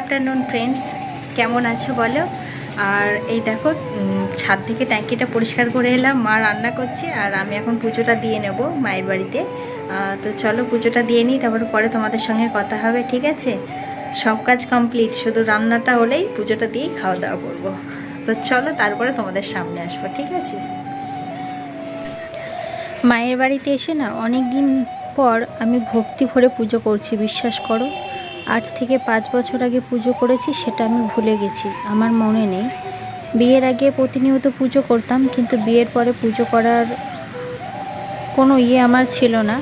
Afternoon friends কেমন আছো বলো? আর এই দেখো ছাদ থেকে ট্যাঙ্কিটা পরিষ্কার করে এলাম। মা রান্না করছে, আর আমি এখন পুজোটা দিয়ে নেব মায়ের বাড়িতে। তো চলো পুজোটা দিয়ে নিই, তারপর পরে তোমাদের সঙ্গে কথা হবে, ঠিক আছে? সব কাজ কমপ্লিট শুধু রান্নাটা হলেই পুজোটা দিয়েই খাওয়া দাওয়া করব। তো চলো তারপরে তোমাদের সামনে আসব, ঠিক আছে? মায়ের বাড়িতে এসে না অনেক দিন পর আমি ভক্তি ভরে পুজো করছি, বিশ্বাস করো। আজ থেকে পাঁচ বছর আগে পুজো করেছি, সেটা আমি ভুলে গেছি। আমার মনে নেই। বিয়ের আগে প্রতিনিয়ত পুজো করতাম, কিন্তু বিয়ের পরে পুজো করার কোনো ইয়ে আমার ছিল না।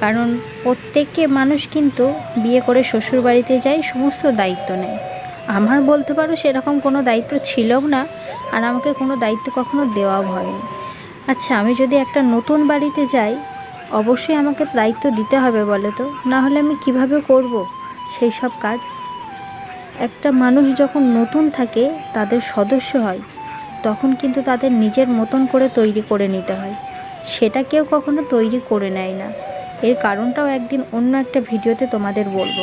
কারণ প্রত্যেককে মানুষ কিন্তু বিয়ে করে শ্বশুর বাড়িতে যায়, সমস্ত দায়িত্ব নেয়। আমার বলতে পারো সেরকম কোনো দায়িত্ব ছিলও না, আর আমাকে কোনো দায়িত্ব কখনো দেওয়াও হয়নি। আচ্ছা আমি যদি একটা নতুন বাড়িতে যাই, অবশ্যই আমাকে দায়িত্ব দিতে হবে বলে তো? না হলে আমি কীভাবে করব? সেই সব কাজ। একটা মানুষ যখন নতুন থাকে, তাদের সদস্য হয়, তখন কিন্তু তাদের নিজের মতন করে তৈরি করে নিতে হয়। সেটা কেউ কখনো তৈরি করে নেয় না। এর কারণটাও একদিন অন্য একটা ভিডিওতে তোমাদের বলব।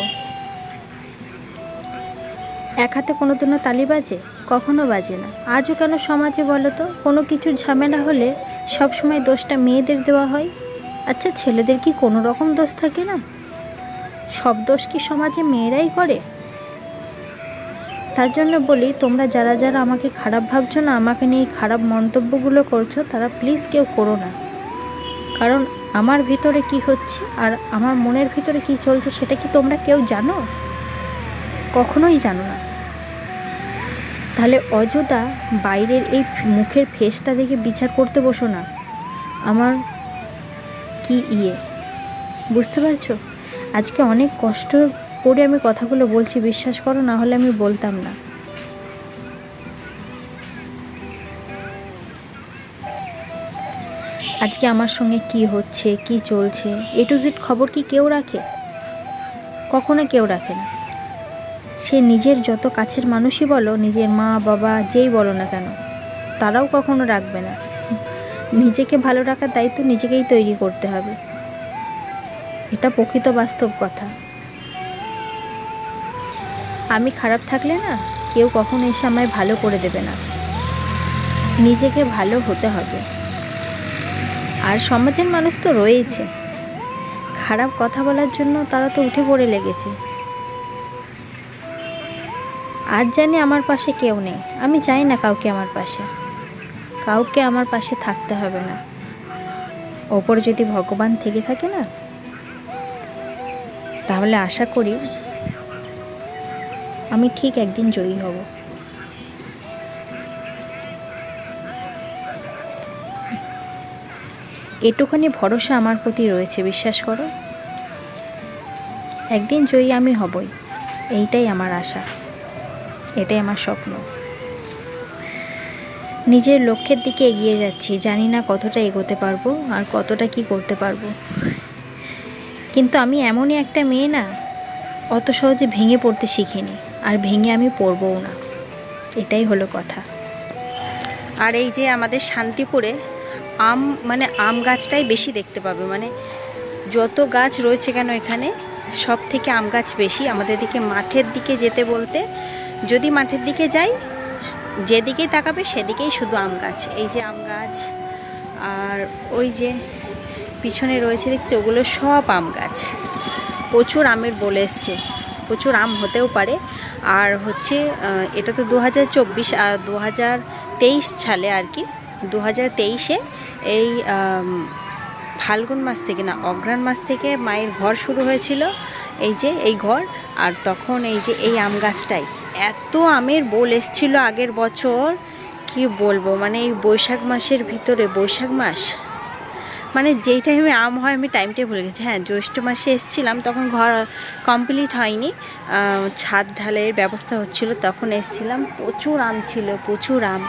এক হাতে কোনো দিনও তালি বাজে? কখনো বাজে না। আজও কেন সমাজে বলো তো, কোনো কিছু ঝামেলা হলে সবসময় দোষটা মেয়েদের দেওয়া হয়। আচ্ছা ছেলেদের কি কোনো রকম দোষ থাকে না? সব দোষ কি সমাজে মেয়েরাই করে? তার জন্য বলি, তোমরা যারা যারা আমাকে খারাপ ভাবছ না, আমাকে নিয়ে খারাপ মন্তব্যগুলো করছ, তারা প্লিজ কেউ করো না। কারণ আমার ভিতরে কি হচ্ছে আর আমার মনের ভিতরে কি চলছে সেটা কি তোমরা কেউ জানো? কখনোই জানো না। তাহলে অযথা বাইরের এই মুখের ফেসটা দেখে বিচার করতে বসো না। আমার কি ইয়ে? বুঝতে পারছ? আজকে অনেক কষ্ট করে আমি কথাগুলো বলছি, বিশ্বাস করো, না হলে আমি বলতাম না। আজকে আমার সঙ্গে কি হচ্ছে, কি চলছে এ টু জেড খবর কি কেউ রাখে? কখনো কেউ রাখে না। সে নিজের যত কাছের মানুষই বলো, নিজের মা, বাবা, যেই বলো না কেন, তারাও কখনো রাখবে না। নিজেকে ভালো রাখার দায়িত্ব নিজেকেই তৈরি করতে হবে। এটা প্রকৃত বাস্তব কথা। আমি খারাপ থাকলে না, কেউ কখনো এসে আমায় ভালো করে দেবে না। নিজেকে ভালো হতে হবে। আর সমাজের মানুষ তো রয়েছে খারাপ কথা বলার জন্য তারা তো উঠে পড়ে লেগেছে। আজ জানি আমার পাশে কেউ নেই। আমি চাই না কাউকে আমার পাশে। কাউকে আমার পাশে থাকতে হবে না। ওপর যদি ভগবান থেকে থাকে না তাহলে আশা করি আমি ঠিক একদিন জয়ী হব। এটুখানি ভরসা আমার প্রতি রয়েছে, বিশ্বাস করো। একদিন জয়ী আমি হবই, এইটাই আমার আশা, এটাই আমার স্বপ্ন। নিজের লক্ষ্যের দিকে এগিয়ে যাচ্ছি, জানি না কতটা এগোতে পারব আর কতটা কি করতে পারব। কিন্তু আমি এমনই একটা মেয়ে না, অত সহজে ভেঙে পড়তে শিখিনি, আর ভেঙে আমি পড়বও না। এটাই হলো কথা। আর এই যে আমাদের শান্তিপুরে আম মানে আম গাছটাই বেশি দেখতে পাবে মানে যত গাছ রয়েছে কেন এখানে সব থেকে আম গাছ বেশি। আমাদের দিকে মাঠের দিকে যেতে বলতে, যদি মাঠের দিকে যাই, যেদিকেই তাকাবে সেদিকেই শুধু আম গাছ। এই যে আম গাছ, আর ওই যে পিছনে রয়েছে, দেখছি ওগুলো সব আম গাছ। প্রচুর আমের বলে এসছে। প্রচুর আম হতেও পারে। আর হচ্ছে এটা তো দু হাজার চব্বিশ আর দু হাজার তেইশ সালে আর কি। দু হাজার তেইশে এই ফাল্গুন মাস থেকে না, অঘ্রাণ মাস থেকে মায়ের ঘর শুরু হয়েছিল। এই যে, এই ঘর, আর তখন এই যে, এই আম গাছটাই। এত আমের বোল এসছিল আগের বছর। কি বলব মানে এই বৈশাখ মাসের ভিতরে, বৈশাখ মাস। মানে যেই টাইমে আম হয়, আমি টাইমটাই ভুলে গেছি। হ্যাঁ জ্যৈষ্ঠ মাসে এসেছিলাম, তখন ঘর কমপ্লিট হয়নি। ছাদ ঢালের ব্যবস্থা হচ্ছিল, তখন এসছিলাম। প্রচুর আম ছিল, প্রচুর আম।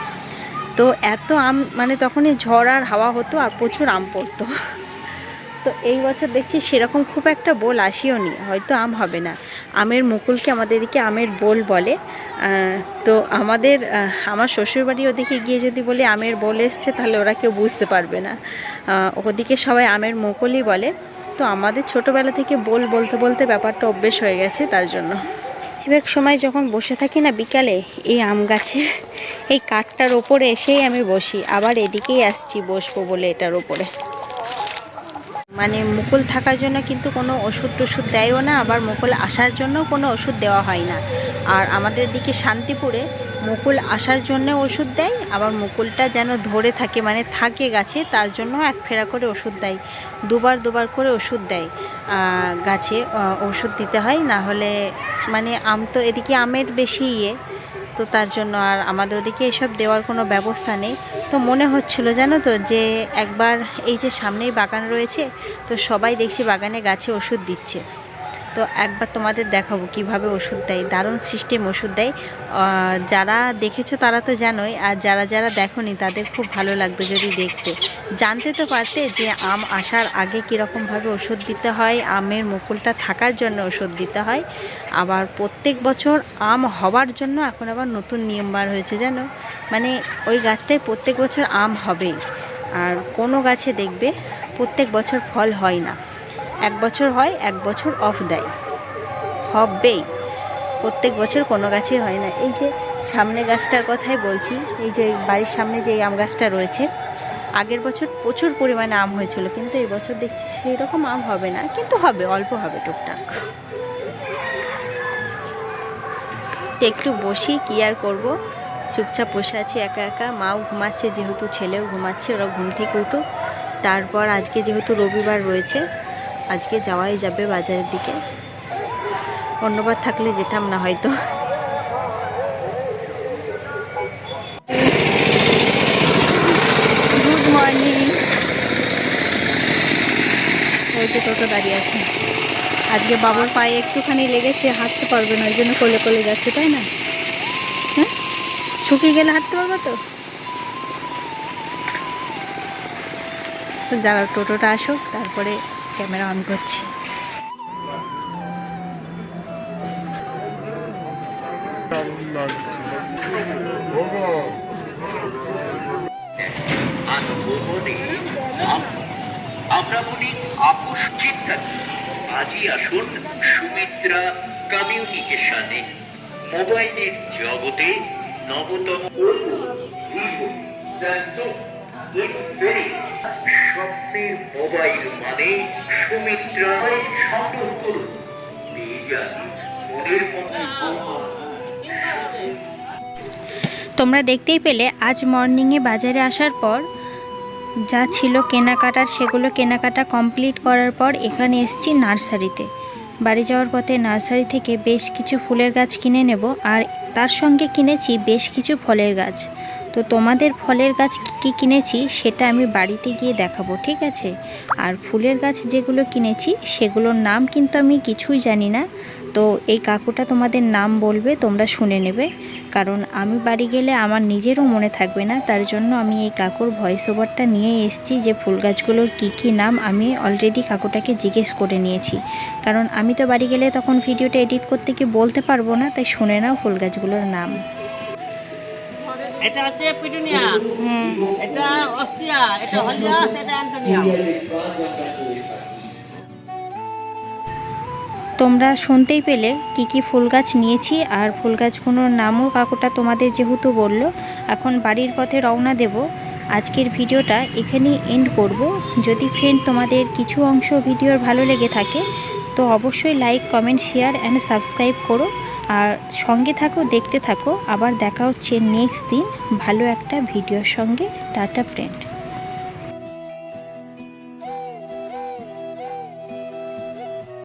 তো এত আম মানে তখনই ঝড় আর হাওয়া হতো, আর প্রচুর আম পড়তো। তো এই বছর দেখছি সেরকম খুব একটা বোল আসিও নি, হয়তো আম হবে না। আমের মুকুলকে আমাদের এদিকে আমের বোল বলে। তো আমাদের আমার শ্বশুরবাড়ি ওদিকে গিয়ে যদি বলি আমের বোল এসছে, তাহলে ওরা কেউ বুঝতে পারবে না। ওদিকে সবাই আমের মুকুলই বলে। তো আমাদের ছোটোবেলা থেকে বোল বলতে বলতে ব্যাপারটা অভ্যেস হয়ে গেছে তার জন্য। বেশিরভাগ সময় যখন বসে থাকি না বিকালে, এই আম গাছের, এই কাঠটার ওপরে এসেই আমি বসি। আবার এদিকেই আসছি বসবো বলে এটার ওপরে। মানে মুকুল থাকার জন্য কিন্তু কোনো ওষুধ টষুধ দেয়ও না, আবার মুকুল আসার জন্য কোনো ওষুধ দেওয়া হয় না। আর আমাদের দিকে শান্তিপুরে মুকুল আসার জন্য ওষুধ দেয়, আবার মুকুলটা যেন ধরে থাকে মানে থাকে গাছে, তার জন্য এক ফেরা করে ওষুধ দেয়। দুবার দুবার করে ওষুধ দেয় গাছে ওষুধ দিতে হয়, না হলে মানে আম তো এদিকে আমের বেশি ইয়ে। তো তার জন্য আর আমাদের ওদিকে এসব দেওয়ার কোনো ব্যবস্থা নেই। তো মনে হচ্ছিল জানো তো যে একবার এই যে সামনেই বাগান রয়েছে, তো সবাই দেখছি বাগানে গাছে ওষুধ দিচ্ছে। তো একবার তোমাদের দেখাবো কীভাবে ওষুধ দেয়। দারুণ সিস্টেম ওষুধ দেয়। যারা দেখেছ তারা তো জানোই, আর যারা যারা দেখোনি তাদের খুব ভালো লাগতো যদি দেখতে। জানতে তো পারতে যে আম আসার আগে কীরকমভাবে ওষুধ দিতে হয়, আমের মুকুলটা থাকার জন্য ওষুধ দিতে হয়। আবার প্রত্যেক বছর আম হওয়ার জন্য এখন আবার নতুন নিয়ম বার হয়েছে জানো? মানে ওই গাছটায় প্রত্যেক বছর আম হবে আর কোনো গাছে দেখবে প্রত্যেক বছর ফল হয় না। এক বছর হয়, এক বছর অফ দেয়। হবেই প্রত্যেক বছর কোনো গাছই হয় না। এই যে সামনে গাছটার কথাই বলছি, এই যে বাড়ির সামনে যে আম গাছটা রয়েছে, আগের বছর প্রচুর পরিমাণে আম হয়েছিল, কিন্তু এই বছর দেখছি সেই রকম আম হবে না, কিন্তু হবে, অল্প হবে টুকটাক। একটু বসি, কি আর করব? চুপচাপ বসে আছি একা একা, মাও ঘুমাচ্ছে, যেহেতু ছেলেও ঘুমাচ্ছে ওরা ঘুম থেকে উঠো তারপর আজকে যেহেতু রবিবার রয়েছে আজকে যাওয়াই যাবে বাজারের দিকে। অন্যবার থাকলে যেতাম না হয়তো। গুড মর্নিং ওই তো টোটো দাঁড়িয়ে আছে। আজকে বাবার পায়ে একটুখানি লেগেছে, হাঁটতে পারবে না, ওই জন্য কোলে কোলে যাচ্ছে, তাই না? হ্যাঁ? শুকিয়ে গেলে হাঁটতে পারবে তো? তো দাঁড়াও টোটোটা আসুক, তারপরে ক্যামেরা অন করছি আমরা বলি আপোষ চিন্তা? আজই আসুন সুমিত্রা কমিউনিকেশনে মোবাইলের জগতে নবতম স্বপ্নের মোবাইল মানে সুমিত্রায় তোমরা দেখতেই পেলে, আজ মর্নিংয়ে বাজারে আসার পর যা ছিল কেনাকাটার সেগুলো কেনাকাটা কমপ্লিট করার পর এখানে এসেছি নার্সারিতে। বাড়ি যাওয়ার পথে নার্সারি থেকে বেশ কিছু ফুলের গাছ কিনে নেব, আর তার সঙ্গে কিনেছি বেশ কিছু ফলের গাছ। তো তোমাদের ফলের গাছ কী কী কিনেছি সেটা আমি বাড়িতে গিয়ে দেখাবো, ঠিক আছে? আর ফুলের গাছ যেগুলো কিনেছি সেগুলোর নাম কিন্তু আমি কিছুই জানি না। তো এই কাকুটা তোমাদের নাম বলবে, তোমরা শুনে নেবে। কারণ আমি বাড়ি গেলে আমার নিজেরও মনে থাকবে না, তার জন্য আমি এই কাকুর ভয়েস ওভারটা নিয়ে এসেছি যে ফুল গাছগুলোর কী কী নাম আমি অলরেডি কাকুটাকে জিজ্ঞেস করে নিয়েছি। কারণ আমি তো বাড়ি গেলে তখন ভিডিওটা এডিট করতে কি বলতে পারব না, তাই শুনে নাও ফুল গাছগুলোর নাম। এটা হচ্ছে পিটুনিয়া। এটা অস্ট্রিয়া এটা হলিয়াস এটা অ্যান্টোনিয়া। তোমরা শুনতেই পেলে কি কি ফুল গাছ নিয়েছি আর ফুল গাছগুলোর নামও কাকুটা তোমাদের যেহেতু বলল এখন বাড়ির পথে রওনা দেব। আজকের ভিডিওটা এখানেই এন্ড করব। যদি ফ্রেন্ড তোমাদের কিছু অংশ ভিডিওর ভালো লেগে থাকে তো অবশ্যই like comment share and subscribe করো। আর সঙ্গে থাকো, দেখতে থাকো। আবার দেখা হচ্ছে নেক্সট দিন ভালো একটা ভিডিওর সঙ্গে। Tata friend